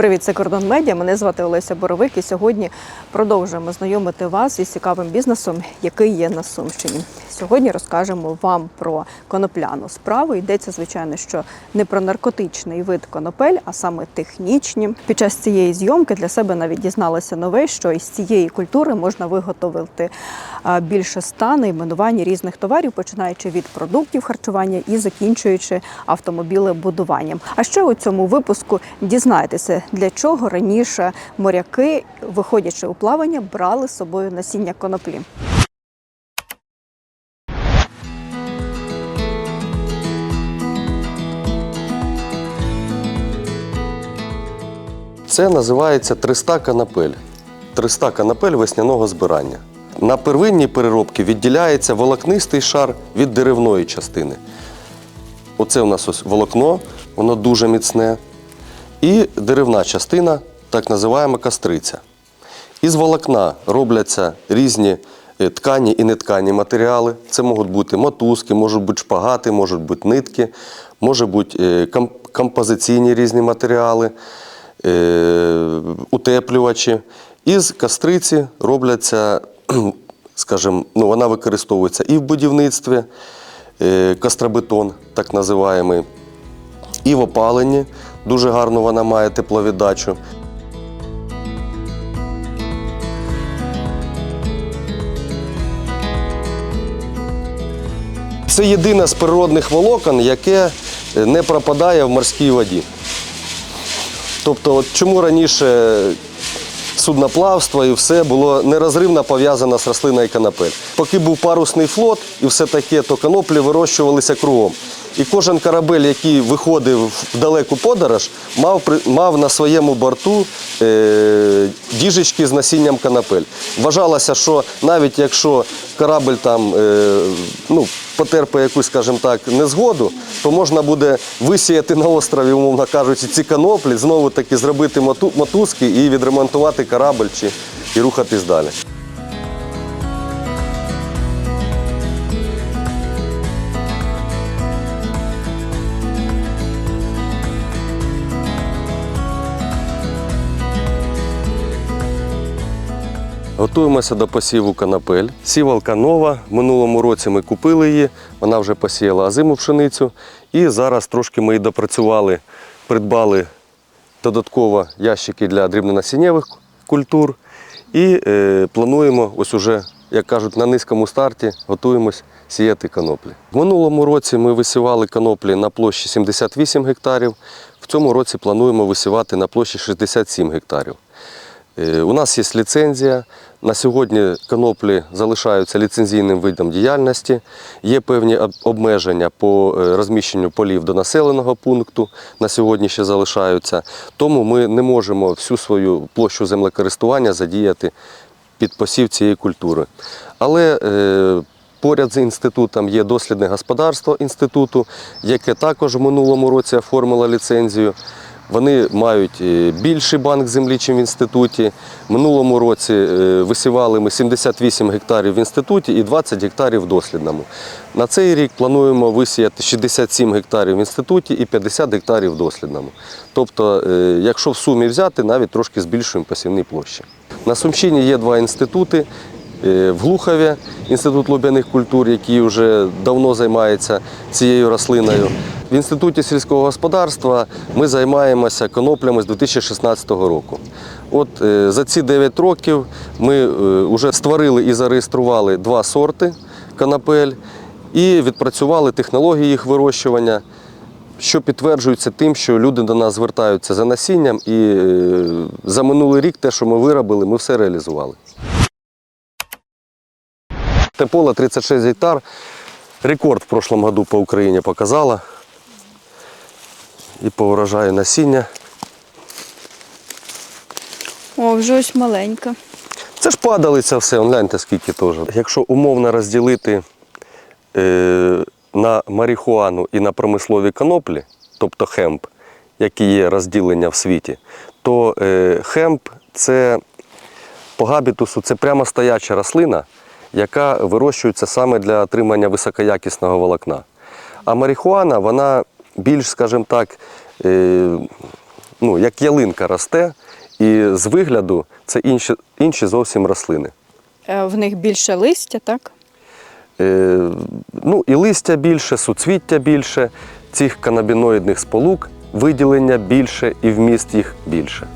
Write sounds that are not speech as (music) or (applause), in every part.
Привіт, це Кордон Медіа. Мене звати Олеся Боровик. І сьогодні продовжуємо знайомити вас із цікавим бізнесом, який є на Сумщині. Сьогодні розкажемо вам про конопляну справу. Йдеться, звичайно, що не про наркотичний вид конопель, а саме технічні. Під час цієї зйомки для себе навіть дізналася нове, що із цієї культури можна виготовити більше ста найменувань різних товарів, починаючи від продуктів харчування і закінчуючи автомобілебудуванням. А ще у цьому випуску дізнаєтеся, для чого раніше моряки, виходячи у плавання, брали з собою насіння коноплі. Це називається 300 канапель. 300 канапель весняного збирання. На первинній переробці відділяється волокнистий шар від деревної частини. Оце у нас ось волокно, воно дуже міцне. І деревна частина, так називаємо кастриця. Із волокна робляться різні е, ткані і неткані матеріали. Це можуть бути мотузки, можуть бути шпагати, можуть бути нитки, можуть бути е, композиційні різні матеріали, е, утеплювачі. Із кастриці робляться, (clears throat) скажімо, ну, вона використовується і в будівництві, кастробетон, так називаємий, і в опаленні. Дуже гарно вона має тепловіддачу. Це єдине з природних волокон, яке е, не пропадає в морській воді. Тобто, от чому раніше судноплавство і все було нерозривно пов'язано з рослиною канапель. Поки був парусний флот і все таке, то коноплі вирощувалися кругом. І кожен корабель, який виходив в далеку подорож, мав, мав на своєму борту е, діжечки з насінням канапель. Вважалося, що навіть якщо корабль там е, ну, потерпає якусь, скажімо так, незгоду, то можна буде висіяти на острові, умовно кажучи, ці каноплі, знову таки зробити мотузки і відремонтувати корабль чи і рухатись далі. Готуємося до посіву канапель. Сівалка нова. Минулому році ми купили її, вона вже посіяла озиму пшеницю. І зараз трошки ми її допрацювали, придбали додатково ящики для дрібнонасіннєвих культур. І е, плануємо, ось уже, як кажуть, на низькому старті готуємось сіяти каноплі. В минулому році ми висівали каноплі на площі 78 гектарів. В цьому році плануємо висівати на площі 67 гектарів. Е, У нас є ліцензія. На сьогодні коноплі залишаються ліцензійним видом діяльності. Є певні обмеження по е, розміщенню полів до населеного пункту. На сьогодні ще залишаються. Тому ми не можемо всю свою площу землекористування задіяти під посів цієї культури. Але е, Поряд з інститутом є дослідне господарство інституту, яке також в минулому році оформило ліцензію. Вони мають е, більший банк землі, ніж в інституті. Минулому році е, висівали ми 78 гектарів в інституті і 20 гектарів в дослідному. На цей рік плануємо висіяти 67 гектарів в інституті і 50 гектарів в дослідному. Тобто, е, якщо в сумі взяти, навіть трошки збільшуємо посівні площі. На Сумщині є два інститути. Е, В Глухові інститут лубяних культур, який вже давно займається цією рослиною. В інституті сільського господарства ми займаємося коноплями з 2016 року. От е, за ці 9 років ми вже створили і зареєстрували два сорти конопель і відпрацювали технології їх вирощування. Що підтверджується тим, що люди до нас звертаються за насінням, і е, за минулий рік те, що ми виробили, ми все реалізували. Те поле 36 гектар. Рекорд в прошлом году по Україні показала. І по урожаю насіння. О, вже ось маленька. Це ж падалиця все, гляньте скільки теж. Якщо умовно розділити е, на марихуану і на промислові коноплі, тобто хемп, які є розділення в світі, то е, хемп це по габітусу це прямо стояча рослина, яка вирощується саме для отримання високоякісного волокна. А марихуана, вона більш, скажімо так, е, ну, як ялинка росте, і з вигляду це інші, інші зовсім рослини. Е, В них більше листя, так? Е, ну, і листя більше, суцвіття більше, цих канабіноїдних сполук виділення більше і вміст їх більше.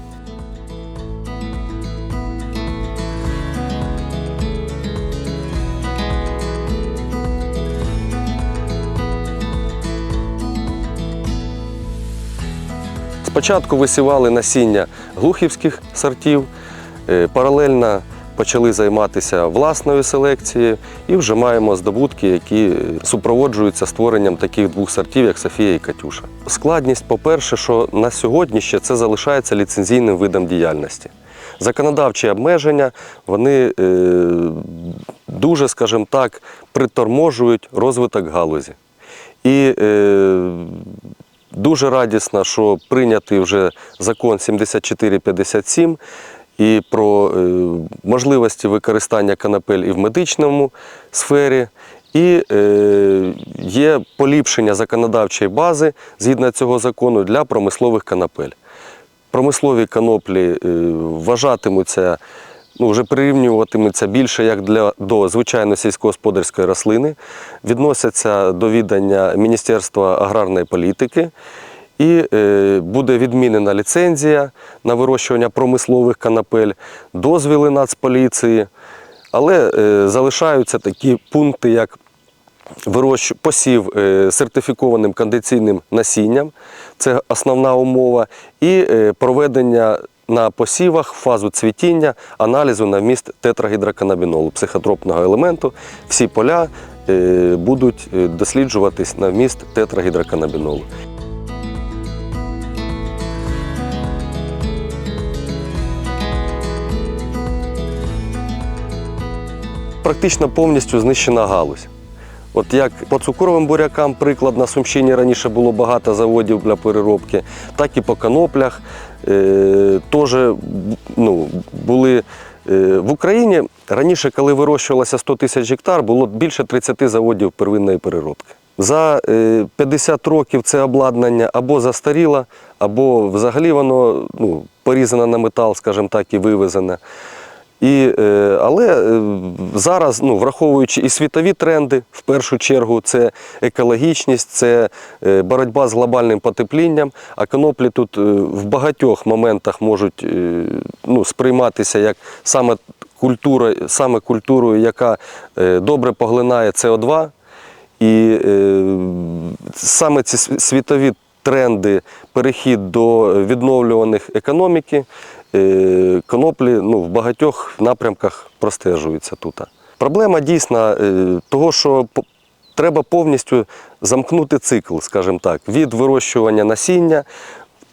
Спочатку висівали насіння глухівських сортів, е, паралельно почали займатися власною селекцією і вже маємо здобутки, які е, супроводжуються створенням таких двох сортів, як Софія і Катюша. Складність, по-перше, що на сьогодні ще це залишається ліцензійним видом діяльності. Законодавчі обмеження вони е, дуже, скажімо так, приторможують розвиток галузі. І е, дуже радісно, що прийнятий вже закон 7457 і про е, можливості використання канапель і в медичному сфері. І е, є поліпшення законодавчої бази згідно цього закону для промислових канапель. Промислові каноплі е, вважатимуться, ну, вже прирівнюватимуться більше як для, до звичайно сільськогосподарської рослини, відносяться до відання Міністерства аграрної політики. І е, буде відмінена ліцензія на вирощування промислових канапель, дозвіли Нацполіції, але е, залишаються такі пункти, як посів е, сертифікованим кондиційним насінням, це основна умова, і проведення на посівах фазу цвітіння, аналізу на вміст тетрагідроканабінолу, психотропного елементу. Всі поля е, будуть е, досліджуватись на вміст тетрагідроканабінолу. Практично повністю знищена галузь. От як по цукровим бурякам, приклад, на Сумщині раніше було багато заводів для переробки, так і по коноплях. Е, теж ну, були е, в Україні раніше, коли вирощувалося 100 тисяч гектар, було більше 30 заводів первинної переробки. За е, 50 років це обладнання або застаріло, або взагалі воно ну, порізане на метал, скажімо так, і вивезене. І, е, але е, зараз, ну, враховуючи і світові тренди, в першу чергу, це екологічність, це е, боротьба з глобальним потеплінням, а коноплі тут в багатьох моментах можуть ну, сприйматися як саме культура, саме культурою, яка добре поглинає СО2. І саме ці світові тренди, перехід до відновлюваних економіки, коноплі ну, в багатьох напрямках простежуються тут. Проблема дійсно е, того, що треба повністю замкнути цикл, скажімо так, від вирощування насіння,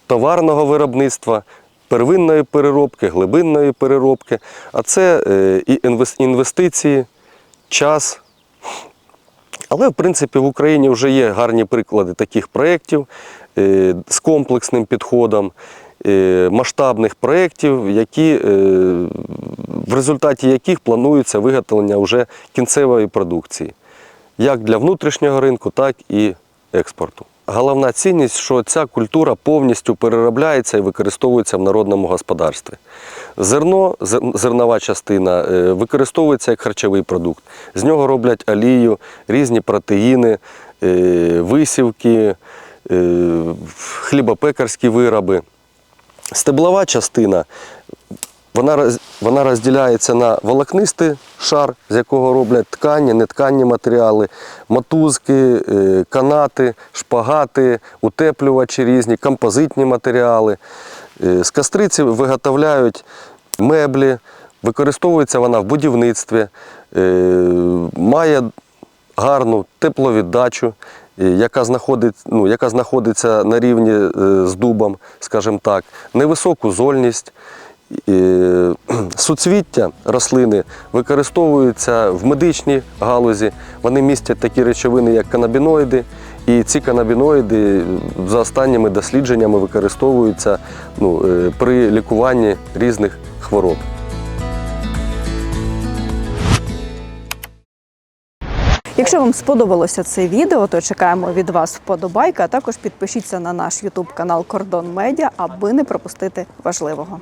товарного виробництва. Первинної переробки, глибинної переробки, а це е, і інвестиції, час, але, в принципі, в Україні вже є гарні приклади таких проєктів е, з комплексним підходом, е, масштабних проєктів, які, е, в результаті яких планується виготовлення вже кінцевої продукції, як для внутрішнього ринку, так і експорту. Головна цінність, що ця культура повністю переробляється і використовується в народному господарстві. Зерно, зернова частина е, використовується як харчовий продукт. З нього роблять олію, різні протеїни, е, висівки, е, хлібопекарські вироби. Стеблова частина вона, вона розділяється на волокнистий шар, з якого роблять ткані, нетканні матеріали, мотузки, е, канати, шпагати, утеплювачі різні, композитні матеріали. Е, З кастриці виготовляють меблі, використовується вона в будівництві, е, має гарну тепловіддачу, яка, знаходить, ну, яка знаходиться на рівні е, з дубом, скажімо так, невисоку зольність. Е, (clears throat) Суцвіття рослини використовуються в медичній галузі. Вони містять такі речовини, як канабіноїди. І ці канабіноїди за останніми дослідженнями використовуються ну, е, при лікуванні різних хвороб. Якщо вам сподобалося це відео, то чекаємо від вас вподобайка. Також підпишіться на наш Ютуб канал Кордон Медіа, аби не пропустити важливого.